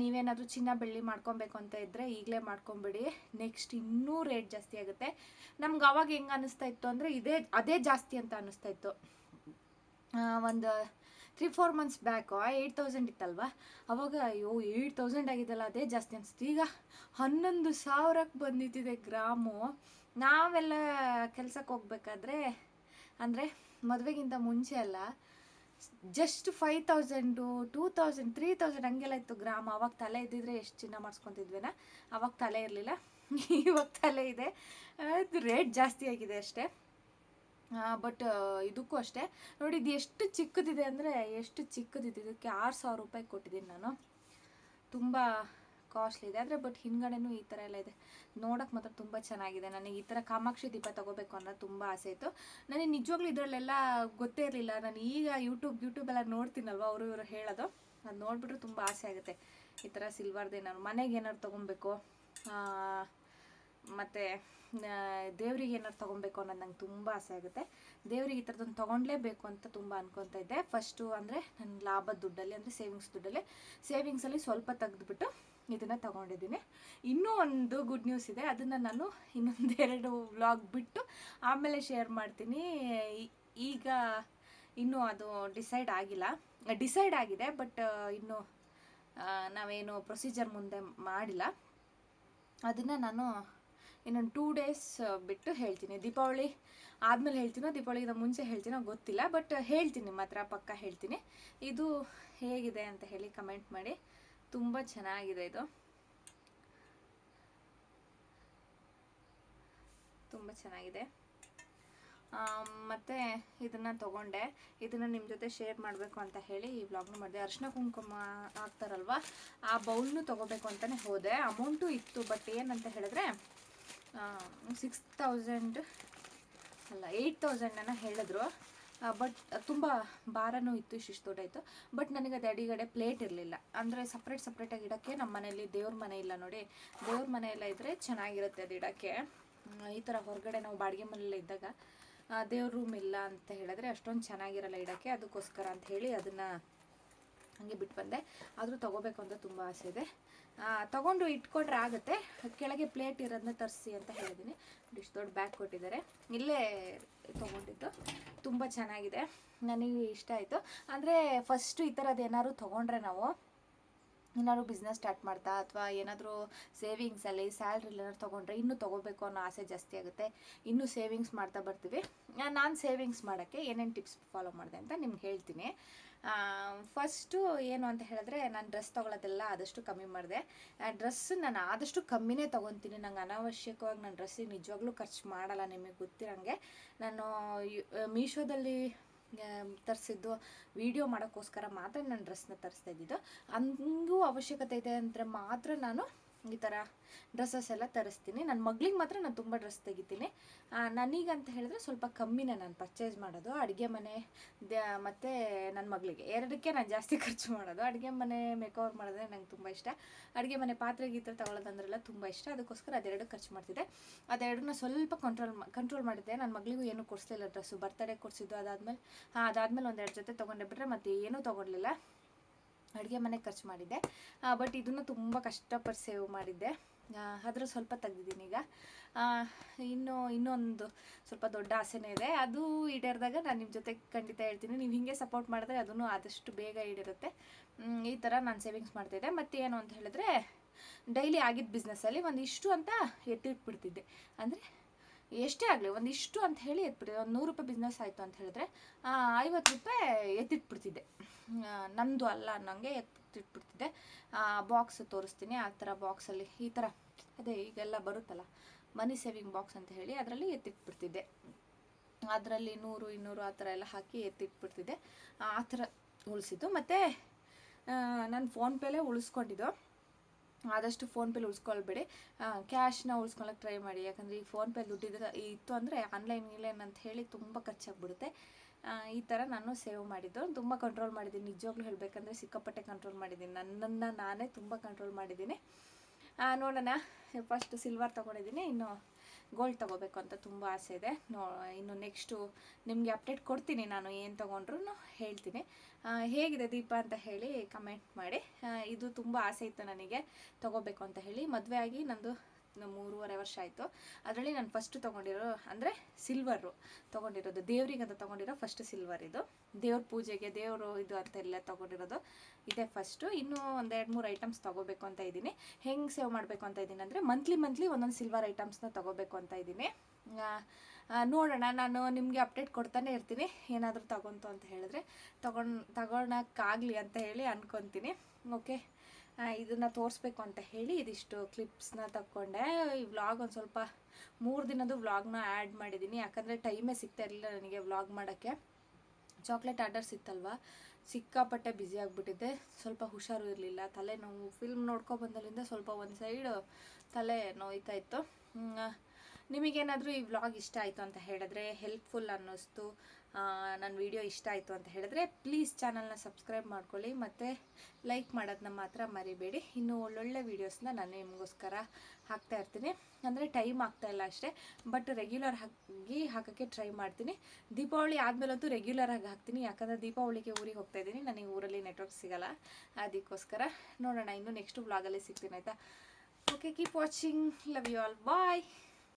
ನೀವೇನಾದರೂ ಚಿನ್ನ ಬೆಳ್ಳಿ ಮಾಡ್ಕೊಬೇಕು ಅಂತ ಇದ್ದರೆ ಈಗಲೇ ಮಾಡ್ಕೊಂಬಿಡಿ. ನೆಕ್ಸ್ಟ್ ಇನ್ನೂ ರೇಟ್ ಜಾಸ್ತಿ ಆಗುತ್ತೆ. ನಮ್ಗೆ ಅವಾಗ ಹೆಂಗೆ ಅನ್ನಿಸ್ತಾ ಇತ್ತು ಅಂದರೆ ಇದೇ, ಅದೇ ಜಾಸ್ತಿ ಅಂತ ಅನ್ನಿಸ್ತಾ ಇತ್ತು. ಒಂದು three four months back eight thousand ಇತ್ತಲ್ವ? ಅವಾಗ, ಅಯ್ಯೋ ಏಯ್ಟ್ ತೌಸಂಡ್ ಆಗಿದ್ದಲ್ಲ, ಅದೇ ಜಾಸ್ತಿ ಅನಿಸ್ತು. ಈಗ ಹನ್ನೊಂದು ಸಾವಿರಕ್ಕೆ ಬಂದಿದ್ದಿದೆ ಗ್ರಾಮು. ನಾವೆಲ್ಲ ಕೆಲ್ಸಕ್ಕೆ ಹೋಗ್ಬೇಕಾದ್ರೆ, ಅಂದರೆ ಮದುವೆಗಿಂತ ಮುಂಚೆ ಅಲ್ಲ just five thousand two thousand three thousand ಹಂಗೆಲ್ಲ ಇತ್ತು ಗ್ರಾಮ. ಅವಾಗ ತಲೆ ಇದ್ದಿದ್ರೆ ಎಷ್ಟು ಚಿನ್ನ ಮಾಡಿಸ್ಕೊತಿದ್ವೇನ? ಅವಾಗ ತಲೆ ಇರಲಿಲ್ಲ. [LAUGHS] ಇವಾಗ ತಲೆ ಇದೆ. ಅದು ರೇಟ್ ಜಾಸ್ತಿ ಆಗಿದೆ ಅಷ್ಟೇ. ಬಟ್ ಇದಕ್ಕೂ ಅಷ್ಟೇ. ನೋಡಿ, ಇದು ಎಷ್ಟು ಚಿಕ್ಕದಿದೆ ಅಂದರೆ ಎಷ್ಟು ಚಿಕ್ಕದಿದೆ. ಇದಕ್ಕೆ ಆರು ಸಾವಿರ ರೂಪಾಯಿ ಕೊಟ್ಟಿದ್ದೀನಿ ನಾನು. ತುಂಬ ಕಾಸ್ಟ್ಲಿ ಇದೆ. ಆದರೆ ಬಟ್ ಹಿಂದ್ಗಡೆನೂ ಈ ಥರ ಎಲ್ಲ ಇದೆ. ನೋಡೋಕೆ ಮಾತ್ರ ತುಂಬ ಚೆನ್ನಾಗಿದೆ. ನನಗೆ ಈ ಥರ ಕಾಮಾಕ್ಷಿ ದೀಪ ತೊಗೋಬೇಕು ಅನ್ನೋದು ತುಂಬ ಆಸೆ ಇತ್ತು. ನನಗೆ ನಿಜವಾಗ್ಲೂ ಇದರಲ್ಲೆಲ್ಲ ಗೊತ್ತೇ ಇರಲಿಲ್ಲ. ನಾನು ಈಗ ಯೂಟ್ಯೂಬ್ ಯೂಟ್ಯೂಬೆಲ್ಲ ನೋಡ್ತೀನಲ್ವ? ಅವರು ಇವರು ಹೇಳೋದು. ಅದು ನೋಡಿಬಿಟ್ರೆ ತುಂಬ ಆಸೆ ಆಗುತ್ತೆ. ಈ ಥರ ಸಿಲ್ವರ್ದೇನಾದ್ರು ಮನೆಗೆ ಏನಾದ್ರು ತೊಗೊಬೇಕು. ಮತ್ತು ದೇವರಿಗೆ ಏನಾದ್ರು ತೊಗೊಬೇಕು ಅನ್ನೋದು ನಂಗೆ ತುಂಬ ಆಸೆ ಆಗುತ್ತೆ. ದೇವರಿಗೆ ಈ ಥರದೊಂದು ತೊಗೊಂಡ್ಲೇಬೇಕು ಅಂತ ತುಂಬ ಅನ್ಕೊತಾ ಇದ್ದೆ. ಫಸ್ಟು ಅಂದರೆ ನನ್ನ ಲಾಭದ ದುಡ್ಡಲ್ಲಿ, ಅಂದರೆ ಸೇವಿಂಗ್ಸ್ ದುಡ್ಡಲ್ಲಿ. ಸೇವಿಂಗ್ಸಲ್ಲಿ ಸ್ವಲ್ಪ ತೆಗೆದುಬಿಟ್ಟು ಇದನ್ನು ತೊಗೊಂಡಿದ್ದೀನಿ. ಇನ್ನೂ ಒಂದು ಗುಡ್ ನ್ಯೂಸ್ ಇದೆ. ಅದನ್ನು ನಾನು ಇನ್ನೊಂದೆರಡು ವ್ಲಾಗ್ ಬಿಟ್ಟು ಆಮೇಲೆ ಶೇರ್ ಮಾಡ್ತೀನಿ. ಈಗ ಇನ್ನೂ ಅದು ಡಿಸೈಡ್ ಆಗಿಲ್ಲ. ಡಿಸೈಡ್ ಆಗಿದೆ ಬಟ್ ಇನ್ನು ನಾವೇನು ಪ್ರೊಸೀಜರ್ ಮುಂದೆ ಮಾಡಿಲ್ಲ. ಅದನ್ನು ನಾನು ಇನ್ನೊಂದು ಟೂ ಡೇಸ್ ಬಿಟ್ಟು ಹೇಳ್ತೀನಿ. ದೀಪಾವಳಿ ಆದಮೇಲೆ ಹೇಳ್ತೀನೋ, ದೀಪಾವಳಿಗಿಂತ ಮುಂಚೆ ಹೇಳ್ತೀನೋ ಗೊತ್ತಿಲ್ಲ ಬಟ್ ಹೇಳ್ತೀನಿ ಮಾತ್ರ ಪಕ್ಕ ಹೇಳ್ತೀನಿ. ಇದು ಹೇಗಿದೆ ಅಂತ ಹೇಳಿ ಕಮೆಂಟ್ ಮಾಡಿ. ತುಂಬ ಚೆನ್ನಾಗಿದೆ ಇದು. ತುಂಬ ಚೆನ್ನಾಗಿದೆ. ಮತ್ತು ಮತ್ತೆ ಇದನ್ನು ತೊಗೊಂಡೆ. ಇದನ್ನು ನಿಮ್ಮ ಜೊತೆ ಶೇರ್ ಮಾಡಬೇಕು ಅಂತ ಹೇಳಿ ಈ ವ್ಲಾಗ್ನ ಮಾಡಿದೆ. ಅರ್ಶಿನ ಕುಂಕುಮ ಹಾಕ್ತಾರಲ್ವ, ಆ ಬೌಲ್ನು ತೊಗೋಬೇಕು ಅಂತಲೇ ಹೋದೆ. ಅಮೌಂಟು ಇತ್ತು ಬಟ್ ಏನಂತ ಹೇಳಿದ್ರೆ ಸಿಕ್ಸ್ ತೌಸಂಡ್ ಅಲ್ಲ ಏಯ್ಟ್ ತೌಸಂಡನ್ನು ಹೇಳಿದ್ರು. ಬಟ್ ತುಂಬ ಭಾರನೂ ಇತ್ತು, ಇಷ್ಟು ದೊಡ್ಡ ಇತ್ತು. ಬಟ್ ನನಗೆ ಅದು ಅಡಿಗಡೆ ಪ್ಲೇಟ್ ಇರಲಿಲ್ಲ. ಅಂದರೆ ಸಪ್ರೇಟ್ ಸಪ್ರೇಟಾಗಿ ಇಡೋಕ್ಕೆ ನಮ್ಮ ಮನೇಲಿ ದೇವ್ರ ಮನೆ ಇಲ್ಲ ನೋಡಿ. ದೇವ್ರ ಮನೆ ಎಲ್ಲ ಇದ್ದರೆ ಚೆನ್ನಾಗಿರುತ್ತೆ ಅದು ಇಡೋಕ್ಕೆ. ಈ ಥರ ಹೊರಗಡೆ ನಾವು ಬಾಡಿಗೆ ಮನೆಯಲ್ಲೇ ಇದ್ದಾಗ ದೇವ್ರ ರೂಮ್ ಇಲ್ಲ ಅಂತ ಹೇಳಿದ್ರೆ ಅಷ್ಟೊಂದು ಚೆನ್ನಾಗಿರಲ್ಲ ಇಡೋಕ್ಕೆ. ಅದಕ್ಕೋಸ್ಕರ ಅಂತ ಹೇಳಿ ಅದನ್ನು ಹಾಗೆ ಬಿಟ್ಟು ಬಂದೆ. ಆದರೂ ತೊಗೋಬೇಕು ಅಂತ ತುಂಬ ಆಸೆ ಇದೆ. ತೊಗೊಂಡು ಇಟ್ಕೊಂಡ್ರೆ ಆಗುತ್ತೆ. ಕೆಳಗೆ ಪ್ಲೇಟ್ ಇರೋದನ್ನ ತರಿಸಿ ಅಂತ ಹೇಳಿದ್ದೀನಿ ಇಷ್ಟು ದೊಡ್ಡ ಬ್ಯಾಗ್ ಕೊಟ್ಟಿದ್ದಾರೆ. ಇಲ್ಲೇ ತೊಗೊಂಡಿದ್ದು. ತುಂಬ ಚೆನ್ನಾಗಿದೆ. ನನಗೆ ಇಷ್ಟ ಆಯಿತು. ಅಂದರೆ ಫಸ್ಟು ಈ ಥರದ್ದು ಏನಾದ್ರು ತೊಗೊಂಡ್ರೆ ನಾವು ಏನಾದ್ರು ಬಿಸ್ನೆಸ್ ಸ್ಟಾರ್ಟ್ ಮಾಡ್ತಾ ಅಥವಾ ಏನಾದರೂ ಸೇವಿಂಗ್ಸಲ್ಲಿ ಸ್ಯಾಲ್ರಿಲಿ ಏನಾದ್ರು ತೊಗೊಂಡ್ರೆ ಇನ್ನೂ ತೊಗೋಬೇಕು ಅನ್ನೋ ಆಸೆ ಜಾಸ್ತಿ ಆಗುತ್ತೆ. ಇನ್ನೂ ಸೇವಿಂಗ್ಸ್ ಮಾಡ್ತಾ ಬರ್ತೀವಿ. ನಾನು ಸೇವಿಂಗ್ಸ್ ಮಾಡೋಕ್ಕೆ ಏನೇನು ಟಿಪ್ಸ್ ಫಾಲೋ ಮಾಡಿದೆ ಅಂತ ನಿಮ್ಗೆ ಹೇಳ್ತೀನಿ. ಫಸ್ಟು ಏನು ಅಂತ ಹೇಳಿದ್ರೆ ನಾನು ಡ್ರೆಸ್ ತೊಗೊಳೋದೆಲ್ಲ ಆದಷ್ಟು ಕಮ್ಮಿ ಮಾಡಿದೆ. ಡ್ರೆಸ್ ನಾನು ಆದಷ್ಟು ಕಮ್ಮಿನೇ ತೊಗೊತೀನಿ. ನಂಗೆ ಅನಾವಶ್ಯಕವಾಗಿ ನಾನು ಡ್ರೆಸ್ಸಿಗೆ ನಿಜವಾಗ್ಲೂ ಖರ್ಚು ಮಾಡಲ್ಲ ನಿಮಗೆ ಗೊತ್ತಿರಂಗೆ. ನಾನು ಮೀಶೋದಲ್ಲಿ ತರಿಸಿದ್ದು ವಿಡಿಯೋ ಮಾಡೋಕ್ಕೋಸ್ಕರ ಮಾತ್ರ ನಾನು ಡ್ರೆಸ್ನ ತರಿಸ್ತಾ ಇದ್ದಿದ್ದು. ಹಂಗೂ ಅವಶ್ಯಕತೆ ಇದೆ ಅಂದರೆ ಮಾತ್ರ ನಾನು ಈ ಥರ ಡ್ರೆಸ್ಸಸ್ ಎಲ್ಲ ತರಿಸ್ತೀನಿ. ನನ್ನ ಮಗಳಿಗೆ ಮಾತ್ರ ನಾನು ತುಂಬ ಡ್ರೆಸ್ ತೆಗಿತೀನಿ. ನನಗಂತ ಹೇಳಿದ್ರೆ ಸ್ವಲ್ಪ ಕಮ್ಮಿನೇ ನಾನು ಪರ್ಚೇಸ್ ಮಾಡೋದು. ಅಡುಗೆ ಮನೆ ಮತ್ತು ನನ್ನ ಮಗಳಿಗೆ. ಎರಡಕ್ಕೆ ನಾನು ಜಾಸ್ತಿ [LAUGHS] ಖರ್ಚು ಮಾಡೋದು. ಅಡುಗೆ ಮನೆ ಮೇಕವರ್ ಮಾಡಿದ್ರೆ ನಂಗೆ ತುಂಬ ಇಷ್ಟ. ಅಡುಗೆ ಮನೆ ಪಾತ್ರೆ ಗೀತ್ರೆ ತಗೊಳ್ಳೋದಂದ್ರೆಲ್ಲ ತುಂಬ ಇಷ್ಟ. ಅದಕ್ಕೋಸ್ಕರ ಅದೆರಡು ಖರ್ಚು ಮಾಡ್ತಿದ್ದೆ. ಅದೆರಡನ್ನ ಸ್ವಲ್ಪ ಕಂಟ್ರೋಲ್ ಕಂಟ್ರೋಲ್ ಮಾಡಿದ್ದೆ. ನನ್ನ ಮಗಳಿಗೂ ಏನೂ ಕೊಡಿಸ್ಲಿಲ್ಲ ಡ್ರೆಸ್ಸು ಬರ್ತಡೇ ಕೊಡಿಸಿದ್ದು ಅದಾದಮೇಲೆ. ಹಾಂ, ಅದಾದಮೇಲೆ ಒಂದೆರಡು ಜೊತೆ ತೊಗೊಂಡೆ ಬಿಟ್ಟರೆ ಮತ್ತೆ ಏನೂ ತೊಗೊಳ್ಲಿಲ್ಲ ಅಡುಗೆ ಮನೆ ಖರ್ಚು ಮಾಡಿದ್ದೆ. ಬಟ್ ಇದನ್ನು ತುಂಬ ಕಷ್ಟಪಟ್ಟು ಸೇವ್ ಮಾಡಿದ್ದೆ. ಅದರ ಸ್ವಲ್ಪ ತೆಗ್ದಿದ್ದೀನಿ ಈಗ. ಇನ್ನು, ಇನ್ನೊಂದು ಸ್ವಲ್ಪ ದೊಡ್ಡ ಆಸೆನೇ ಇದೆ. ಅದು ಈಡೇರಿದಾಗ ನಾನು ನಿಮ್ಮ ಜೊತೆ ಖಂಡಿತ ಹೇಳ್ತೀನಿ. ನೀವು ಹೀಗೆ ಸಪೋರ್ಟ್ ಮಾಡಿದ್ರೆ ಅದನ್ನು ಆದಷ್ಟು ಬೇಗ ಈಡಿರುತ್ತೆ. ಈ ಥರ ನಾನು ಸೇವಿಂಗ್ಸ್ ಮಾಡ್ತಾಯಿದ್ದೆ ಮತ್ತು ಏನು ಅಂತ ಹೇಳಿದ್ರೆ ಡೈಲಿ ಆಗಿದ್ದ ಬಿಸ್ನೆಸ್ಸಲ್ಲಿ ಒಂದು ಇಷ್ಟು ಅಂತ ಎತ್ತಿಟ್ಬಿಡ್ತಿದ್ದೆ. ಅಂದರೆ ಎಷ್ಟೇ ಆಗಲಿ, ಒಂದಿಷ್ಟು ಅಂತ ಹೇಳಿ ಎತ್ಬಿಟ್ಟಿದ್ದೆ ಒಂದು ನೂರು ರೂಪಾಯಿ ಬಿಸ್ನೆಸ್ ಆಯಿತು ಅಂತ ಹೇಳಿದ್ರೆ ಐವತ್ತು ರೂಪಾಯಿ ಎತ್ತಿಟ್ಬಿಡ್ತಿದ್ದೆ. ನಂದು ಅಲ್ಲ ಅನ್ನೋಂಗೆ ಎತ್ತಿಟ್ಬಿಡ್ತಿದ್ದೆ. ಬಾಕ್ಸ್ ತೋರಿಸ್ತೀನಿ. ಆ ಥರ ಬಾಕ್ಸಲ್ಲಿ ಈ ಥರ. ಅದೇ, ಈಗೆಲ್ಲ ಬರುತ್ತಲ್ಲ ಮನಿ ಸೇವಿಂಗ್ ಬಾಕ್ಸ್ ಅಂತ ಹೇಳಿ ಅದರಲ್ಲಿ ಎತ್ತಿಟ್ಬಿಡ್ತಿದ್ದೆ. ಅದರಲ್ಲಿ ನೂರು, ಇನ್ನೂರು ಆ ಥರ ಎಲ್ಲ ಹಾಕಿ ಎತ್ತಿಟ್ಬಿಡ್ತಿದ್ದೆ. ಆ ಥರ ಉಳಿಸಿದ್ದು. ಮತ್ತು ನಾನು ಫೋನ್ಪೇಲೇ ಉಳಿಸ್ಕೊಂಡಿದ್ದು. ಆದಷ್ಟು ಫೋನ್ಪೇಲಿ ಉಳಿಸ್ಕೊಳ್ಬೇಡಿ. ಕ್ಯಾಶ್ನ ಉಳಿಸ್ಕೊಳ್ಳೋಕೆ ಟ್ರೈ ಮಾಡಿ. ಯಾಕಂದರೆ ಈ ಫೋನ್ಪೇ ದುಡ್ಡಿದ್ರೆ ಇತ್ತು ಅಂದರೆ ಆನ್ಲೈನ್ ಗಿನ್ಲೈನ್ ಅಂತ ಹೇಳಿ ತುಂಬ ಖರ್ಚಾಗ್ಬಿಡುತ್ತೆ. ಈ ಥರ ನಾನು ಸೇವ್ ಮಾಡಿದ್ದು. ತುಂಬ ಕಂಟ್ರೋಲ್ ಮಾಡಿದ್ದೀನಿ. ನಿಜವಾಗ್ಲೂ ಹೇಳಬೇಕಂದ್ರೆ ಸಿಕ್ಕಾಪಟ್ಟೆ ಕಂಟ್ರೋಲ್ ಮಾಡಿದ್ದೀನಿ. ನನ್ನನ್ನು ನಾನೇ ತುಂಬ ಕಂಟ್ರೋಲ್ ಮಾಡಿದ್ದೀನಿ. ನೋಡೋಣ. ಫಸ್ಟ್ ಸಿಲ್ವರ್ ತೊಗೊಂಡಿದ್ದೀನಿ. ಇನ್ನು ಗೋಲ್ಡ್ ತೊಗೋಬೇಕು ಅಂತ ತುಂಬ ಆಸೆ ಇದೆ. ನೋ, ಇನ್ನು ನೆಕ್ಸ್ಟು ನಿಮಗೆ ಅಪ್ಡೇಟ್ ಕೊಡ್ತೀನಿ ನಾನು ಏನು ತೊಗೊಂಡ್ರು ಹೇಳ್ತೀನಿ. ಹೇಗಿದೆ ದೀಪ ಅಂತ ಹೇಳಿ ಕಮೆಂಟ್ ಮಾಡಿ. ಇದು ತುಂಬ ಆಸೆ ಇತ್ತು ನನಗೆ ತೊಗೋಬೇಕು ಅಂತ ಹೇಳಿ ಮದುವೆ ಆಗಿ ನಂದು ಮೂರುವರೆ ವರ್ಷ ಆಯಿತು. ಅದರಲ್ಲಿ ನಾನು ಫಸ್ಟ್ ತೊಗೊಂಡಿರೋ ಅಂದರೆ ಸಿಲ್ವರು ತೊಗೊಂಡಿರೋದು. ಅಂತ ತೊಗೊಂಡಿರೋ ಫಸ್ಟ್ ಸಿಲ್ವರ್ ಇದು. ದೇವ್ರ ಪೂಜೆಗೆ ದೇವರು ಇದು ಅಂತೆಲ್ಲ ತೊಗೊಂಡಿರೋದು. ಇದೇ ಫಸ್ಟು ಇನ್ನೂ ಒಂದು ಎರಡು ಮೂರು ಐಟಮ್ಸ್ ತೊಗೋಬೇಕು ಅಂತ ಇದ್ದೀನಿ. ಹೆಂಗೆ ಸೇವ್ ಮಾಡಬೇಕು ಅಂತ ಇದ್ದೀನಿ ಅಂದರೆ ಮಂತ್ಲಿ ಮಂತ್ಲಿ ಒಂದೊಂದು ಸಿಲ್ವರ್ ಐಟಮ್ಸ್ನ ತೊಗೋಬೇಕು ಅಂತ ಇದ್ದೀನಿ. ನೋಡೋಣ. ನಾನು ನಿಮಗೆ ಅಪ್ಡೇಟ್ ಕೊಡ್ತಾನೆ ಇರ್ತೀನಿ. ಏನಾದರೂ ತಗೊಂತು ಅಂತ ಹೇಳಿದ್ರೆ. ತಗೊಂಡು, ತಗೊಳಕ್ಕಾಗಲಿ ಅಂತ ಹೇಳಿ ಅಂದ್ಕೊತೀನಿ ಓಕೆ ಇದನ್ನು ತೋರಿಸ್ಬೇಕು ಅಂತ ಹೇಳಿ ಇದಿಷ್ಟು ಕ್ಲಿಪ್ಸ್ನ ತಗೊಂಡೆ ಈ ವ್ಲಾಗ್ ಒಂದು ಸ್ವಲ್ಪ ಮೂರು ದಿನದ್ದು ವ್ಲಾಗ್ನ ಆ್ಯಡ್ ಮಾಡಿದ್ದೀನಿ ಯಾಕಂದರೆ ಟೈಮೇ ಸಿಗ್ತಾ ಇರಲಿಲ್ಲ ನನಗೆ ವ್ಲಾಗ್ ಮಾಡೋಕ್ಕೆ. ಚಾಕ್ಲೇಟ್ ಆರ್ಡರ್ಸ್ ಇತ್ತಲ್ವ ಸಿಕ್ಕಾಪಟ್ಟೆ ಬ್ಯುಸಿ ಆಗಿಬಿಟ್ಟಿದ್ದೆ. ಸ್ವಲ್ಪ ಹುಷಾರು ಇರಲಿಲ್ಲ. ತಲೆನೋವು ಫಿಲ್ಮ್ ಬಂದಲ್ಲಿಂದ ಸ್ವಲ್ಪ ಒಂದು ಸೈಡ್ ತಲೆ ನೋಯ್ತಾ ಇತ್ತು. ನಿಮಗೇನಾದರೂ ಈ ವ್ಲಾಗ್ ಇಷ್ಟ ಆಯಿತು ಅಂತ ಹೇಳಿದ್ರೆ ಹೆಲ್ಪ್ಫುಲ್ ಅನ್ನಿಸ್ತು. ನನ್ನ ವಿಡಿಯೋ ಇಷ್ಟ ಆಯಿತು ಅಂತ ಹೇಳಿದ್ರೆ ಪ್ಲೀಸ್ ಚಾನಲ್ನ ಸಬ್ಸ್ಕ್ರೈಬ್ ಮಾಡ್ಕೊಳ್ಳಿ ಮತ್ತು ಲೈಕ್ ಮಾಡೋದನ್ನ ಮಾತ್ರ ಮರಿಬೇಡಿ. ಇನ್ನೂ ಒಳ್ಳೊಳ್ಳೆ ವೀಡಿಯೋಸ್ನ ನಾನು ನಿಮಗೋಸ್ಕರ ಹಾಕ್ತಾ ಇರ್ತೀನಿ. ಅಂದರೆ ಟೈಮ್ ಆಗ್ತಾ ಇಲ್ಲ ಅಷ್ಟೇ ಬಟ್ ರೆಗ್ಯುಲರ್ ಆಗಿ ಹಾಕೋಕ್ಕೆ ಟ್ರೈ ಮಾಡ್ತೀನಿ. ದೀಪಾವಳಿ ಆದಮೇಲಂತೂ ರೆಗ್ಯುಲರ್ ಆಗಿ ಹಾಕ್ತೀನಿ. ಯಾಕಂದರೆ ದೀಪಾವಳಿಗೆ ಊರಿಗೆ ಹೋಗ್ತಾ ಇದ್ದೀನಿ. ನನಗೆ ಊರಲ್ಲಿ ನೆಟ್ವರ್ಕ್ ಸಿಗಲ್ಲ. ಅದಕ್ಕೋಸ್ಕರ ನೋಡೋಣ. ಇನ್ನು ನೆಕ್ಸ್ಟ್ ಬ್ಲಾಗಲ್ಲಿ ಸಿಗ್ತೀನಿ ಆಯಿತಾ? Okay keep watching love you all bye